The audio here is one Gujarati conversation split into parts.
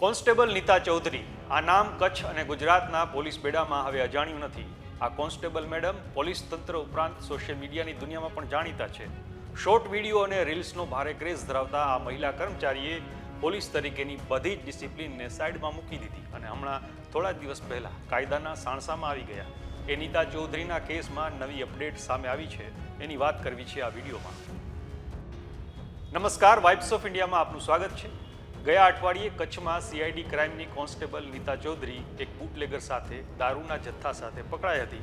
કોન્સ્ટેબલ નીતા ચૌધરી, આ નામ કચ્છ અને ગુજરાતના પોલીસ બેડામાં હવે અજાણ્યું નથી. આ કોન્સ્ટેબલ મેડમ પોલીસ તંત્ર ઉપરાંત સોશિયલ મીડિયાની દુનિયામાં પણ જાણીતા છે. શોર્ટ વીડિયો અને રીલ્સનો ભારે ક્રેઝ ધરાવતા આ મહિલા કર્મચારીએ પોલીસ તરીકેની બધી જ ડિસિપ્લિનને સાઈડમાં મૂકી દીધી અને હમણાં થોડા દિવસ પહેલા કાયદાના સાણસામાં આવી ગયા. એ નીતા ચૌધરીના કેસમાં નવી અપડેટ સામે આવી છે. એની વાત કરવી છે આ વિડીયોમાં. નમસ્કાર, વાઇબ્સ ઓફ ઇન્ડિયામાં આપનું સ્વાગત છે. ગયા અઠવાડિયે કચ્છમાં સીઆઈડી ક્રાઇમની કોન્સ્ટેબલ નીતા ચૌધરી એક બુટલેગર સાથે દારૂના જથ્થા સાથે પકડાઈ હતી.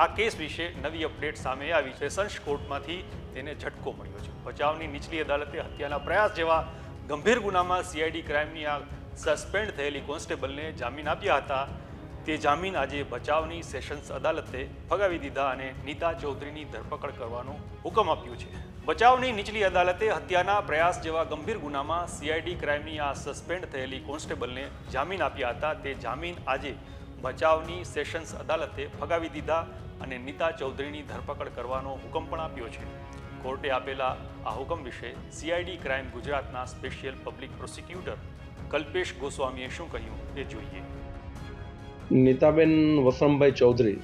આ કેસ વિશે નવી અપડેટ સામે આવી સેશન્સ કોર્ટમાંથી તેને ઝટકો મળ્યો છે. બચાવની નીચલી અદાલતે હત્યાના પ્રયાસ જેવા ગંભીર ગુનામાં સીઆઈડી ક્રાઇમની આ સસ્પેન્ડ થયેલી કોન્સ્ટેબલને જામીન આપ્યા હતા. તે જામીન આજે બચાવની સેશન્સ અદાલતે ફગાવી દીધા અને નીતા ચૌધરીની ધરપકડ કરવાનો હુકમ આપ્યો છે. બચાવની નીચલી અદાલતે હત્યાના પ્રયાસ જેવા ગંભીર ગુનામાં સીઆઈડી ક્રાઇમની આ સસ્પેન્ડ થયેલી કોન્સ્ટેબલને જામીન આપ્યા હતા. તે જામીન આજે બચાવની સેશન્સ અદાલતે ફગાવી દીધા અને નીતા ચૌધરીની ધરપકડ કરવાનો હુકમ પણ આપ્યો છે. કોર્ટે આપેલા આ હુકમ વિશે સીઆઈડી ક્રાઇમ ગુજરાતના સ્પેશિયલ પબ્લિક પ્રોસિક્યુટર કલ્પેશ ગોસ્વામીએ શું કહ્યું તે જોઈએ. નીતાબેન વસમભાઈ ચૌધરી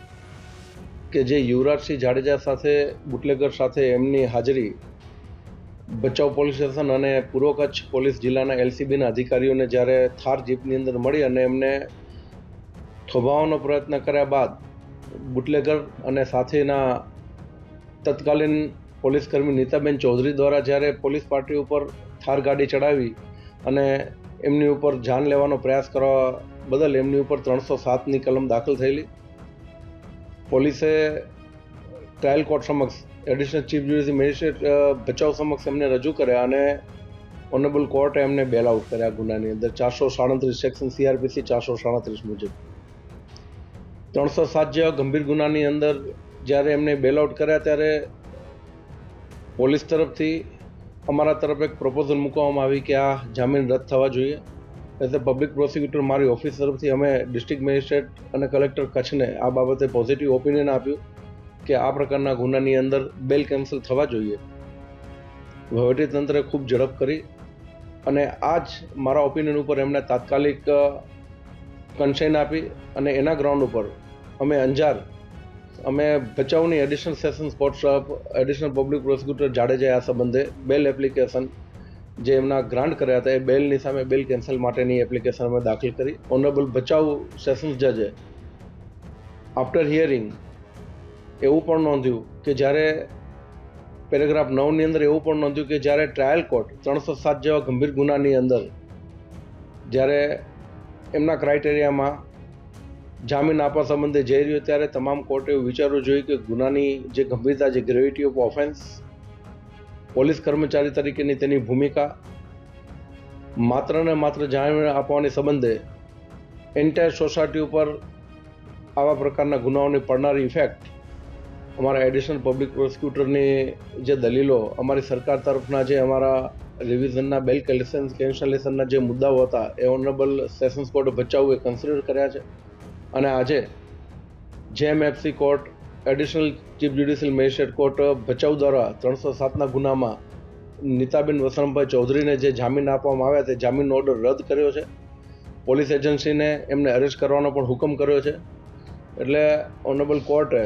કે જે યુવરાજસિંહ જાડેજા સાથે, બુટલેગર સાથે એમની હાજરી ભચાઉ પોલીસ સ્ટેશન અને પૂર્વ કચ્છ પોલીસ જિલ્લાના એલસીબીના અધિકારીઓને જ્યારે થાર જીપની અંદર મળી અને એમને થોભાવવાનો પ્રયત્ન કર્યા બાદ બુટલેગર અને સાથેના તત્કાલીન પોલીસકર્મી નીતાબેન ચૌધરી દ્વારા જ્યારે પોલીસ પાર્ટી ઉપર થાર ગાડી ચડાવી અને એમની ઉપર જાન લેવાનો પ્રયાસ કરવા બદલ એમની ઉપર ત્રણસો સાતની કલમ દાખલ થયેલી. પોલીસે ટ્રાયલ કોર્ટ સમક્ષ, additional chief judicial magistrate Bhachau સમક્ષ એમને રજૂ કર્યા અને ઓનરેબલ કોર્ટે એમને બેલ આઉટ કર્યા ગુનાની અંદર ચારસો સાડત્રીસ સેક્શન સીઆરપીસી ચારસો સાડત્રીસ મુજબ. ત્રણસો સાત જેવા ગંભીર ગુનાની અંદર જ્યારે એમને બેલ આઉટ કર્યા ત્યારે પોલીસ તરફથી અમારા તરફ એક પ્રપોઝલ મૂકવામાં આવી કે આ જામીન રદ થવા જોઈએ. એઝ અ પબ્લિક પ્રોસિક્યુટર મારી ઓફિસ તરફથી અમે ડિસ્ટ્રિક્ટ મેજિસ્ટ્રેટ અને કલેક્ટર કચ્છને આ બાબતે પોઝિટિવ ઓપિનિયન આપ્યું કે આ પ્રકારના ગુનાની અંદર બેલ કેન્સલ થવા જોઈએ. વહીવટીતંત્રે ખૂબ ઝડપ કરી અને આ જ મારા ઓપિનિયન ઉપર એમણે તાત્કાલિક કન્સાઇન આપી અને એના ગ્રાઉન્ડ ઉપર અમે અંજાર અમે ભચાઉની additional sessions sports additional public prosecutor જાડેજાએ આ સંબંધે બેલ એપ્લિકેશન જે એમના ગ્રાન્ટ કર્યા હતા એ બેલની સામે બેલ કેન્સલ માટેની એપ્લિકેશન અમે દાખલ કરી. ઓનરેબલ ભચાઉ સેશન્સ જજે આફ્ટર હિયરિંગ એવું પણ નોંધ્યું કે જ્યારે પેરેગ્રાફ નવની અંદર એવું પણ નોંધ્યું કે જ્યારે ટ્રાયલ કોર્ટ ત્રણસો સાત જેવા ગંભીર ગુનાની અંદર જ્યારે એમના ક્રાઇટેરિયામાં જામીન આપવા સંબંધે જઈ રહ્યો ત્યારે તમામ કોર્ટે વિચારવું જોઈએ કે ગુનાની જે ગંભીરતા, જે ગ્રેવિટી ઓફ ઓફેન્સ પોલીસ કર્મચારી તરીકેની તેની ભૂમિકા માત્ર ને માત્ર જામીન આપવાની સંબંધે એન્ટાયર સોસાયટી ઉપર આવા પ્રકારના ગુનાઓની પડનારી ઇફેક્ટ અમારા એડિશનલ પબ્લિક પ્રોસિક્યુટરની જે દલીલો, અમારી સરકાર તરફના જે અમારા રિવિઝનના બેલ કેન્સલેશનના જે મુદ્દાઓ હતા, એ ઓનરેબલ સેશન્સ કોર્ટે બચાવવું એ કન્સિડર કર્યા છે. અને આજે JMFC court additional chief judicial magistrate court Bhachau દ્વારા ત્રણસો સાતના ગુનામાં નીતાબેન વસણભાઈ ચૌધરીને જે જામીન આપવામાં આવ્યા તે જામીનનો ઓર્ડર રદ કર્યો છે. પોલીસ એજન્સીને એમને અરેસ્ટ કરવાનો પણ હુકમ કર્યો છે. એટલે ઓનરેબલ કોર્ટે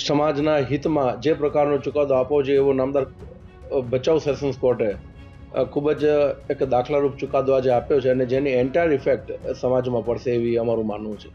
સમાજના હિતમાં જે પ્રકારનો ચુકાદો આપવો જોઈએ એવો નામદાર ભચાઉ સેશન્સ કોર્ટે ખૂબ જ એક દાખલારૂપ ચુકાદો આજે આપ્યો છે અને જેની એન્ટાયર ઇફેક્ટ સમાજમાં પડશે એવી અમારું માનવું છે.